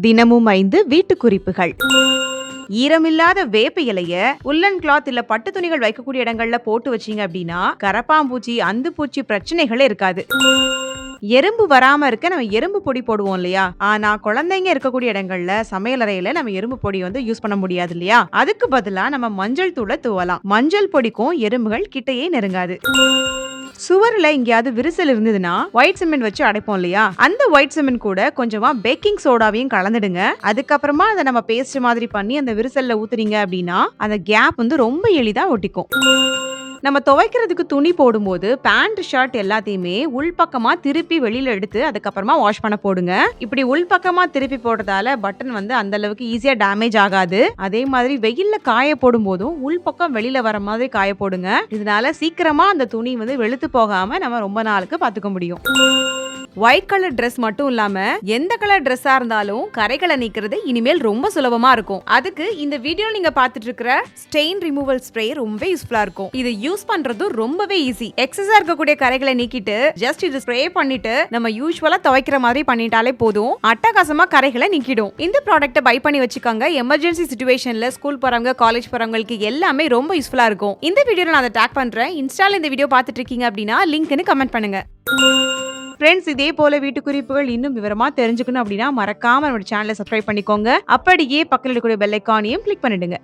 தினமும் ஐந்து வீட்டு குறிப்புகள் ஈரமில்லாத வேப்ப இலைய உல்லன் கிளாத் இல்ல பட்டு துணிகள் வைக்கக்கூடிய இடங்கள்ல போட்டு வச்சீங்க அப்படின்னா கரப்பாம்பூச்சி அந்து பூச்சி பிரச்சனைகளே இருக்காது. எறும்பு வராம இருக்க நம்ம எறும்பு பொடி போடுவோம் இல்லையா? ஆனா குழந்தைங்க இருக்கக்கூடிய இடங்கள்ல சமையலறையில நம்ம எறும்பு பொடி வந்து யூஸ் பண்ண முடியாது இல்லையா? அதுக்கு பதிலா நம்ம மஞ்சள் தூளை தூவலாம். மஞ்சள் பொடிக்கும் எறும்புகள் கிட்டையே நெருங்காது. சுவர்ல எங்கேயாவது விரிசல் இருந்ததுன்னா ஒயிட் சிமெண்ட் வச்சு அடைப்போம் இல்லையா? அந்த ஒயிட் சிமெண்ட் கூட கொஞ்சமா பேக்கிங் சோடாவையும் கலந்துடுங்க. அதுக்கப்புறமா அதை நம்ம பேஸ்ட் மாதிரி பண்ணி அந்த விரிசல்ல ஊத்துறீங்க அப்படின்னா அந்த கேப் வந்து ரொம்ப எளிதா ஒட்டிக்கும். நம்ம துவைக்கிறதுக்கு துணி போடும்போது பேண்ட் ஷர்ட் எல்லாத்தையுமே உள்பக்கமா திருப்பி வெளியில எடுத்து அதுக்கப்புறமா வாஷ் பண்ண போடுங்க. இப்படி உள்பக்கமா திருப்பி போடுறதால பட்டன் வந்து அந்த அளவுக்கு ஈஸியா டேமேஜ் ஆகாது. அதே மாதிரி வெயில்ல காய போடும் போதும் உள்பக்கம் வெளியில வர மாதிரி காய போடுங்க. இதனால சீக்கிரமா அந்த துணி வந்து வெளுத்து போகாம நம்ம ரொம்ப நாளுக்கு பாத்துக்க முடியும். ஒயிட் கலர் ட்ரெஸ் மட்டும் இல்லாம எந்த கலர் ட்ரெஸ்ஸா இருந்தாலும் கரைகளை நீக்கிறது இனிமேல் ரொம்ப சுலபமா இருக்கும். அதுக்கு இந்த வீடியோ நீங்க பாத்துட்டு இருக்கிற ஸ்டெயின் ரிமூவல் ஸ்ப்ரே ரொம்பவே யூஸ்ஃபுல்லா இருக்கும். இது யூஸ் பண்றதும் ரொம்பவே ஈஸி எக்ஸஸா இருக்கக்கூடிய கரைகளை நீக்கிட்டு ஜஸ்ட் இது ஸ்ப்ரே பண்ணிட்டு நம்ம யூஸ்வலா துவைக்கிற மாதிரி பண்ணிட்டாலே போதும். அட்டகாசமா கரைகளை நீக்கிடும். இந்த ப்ராடக்ட்டை பை பண்ணி வச்சுக்காங்க. எமர்ஜென்சி சுச்சுவேஷன்ல ஸ்கூல் போறவங்க காலேஜ் போறவங்களுக்கு எல்லாமே ரொம்ப யூஸ்ஃபுல்லா இருக்கும். இந்த வீடியோ நான் அதை டேக் பண்றேன். இன்ஸ்டால இந்த வீடியோ பார்த்துட்டு இருக்கீங்க அப்படின்னா லிங்க்னு கமெண்ட் பண்ணுங்க. ஃப்ரெண்ட்ஸ் இதே போல வீட்டு குறிப்புகள் இன்னும் விவரமா தெரிஞ்சுக்கணும் அப்படின்னா மறக்காம நம்மளோட சேனலை சப்ஸ்கிரைப் பண்ணிக்கோங்க. அப்படியே பக்கத்தில் இருக்கக்கூடிய பெல் ஐக்கானையும் கிளிக் பண்ணிடுங்க.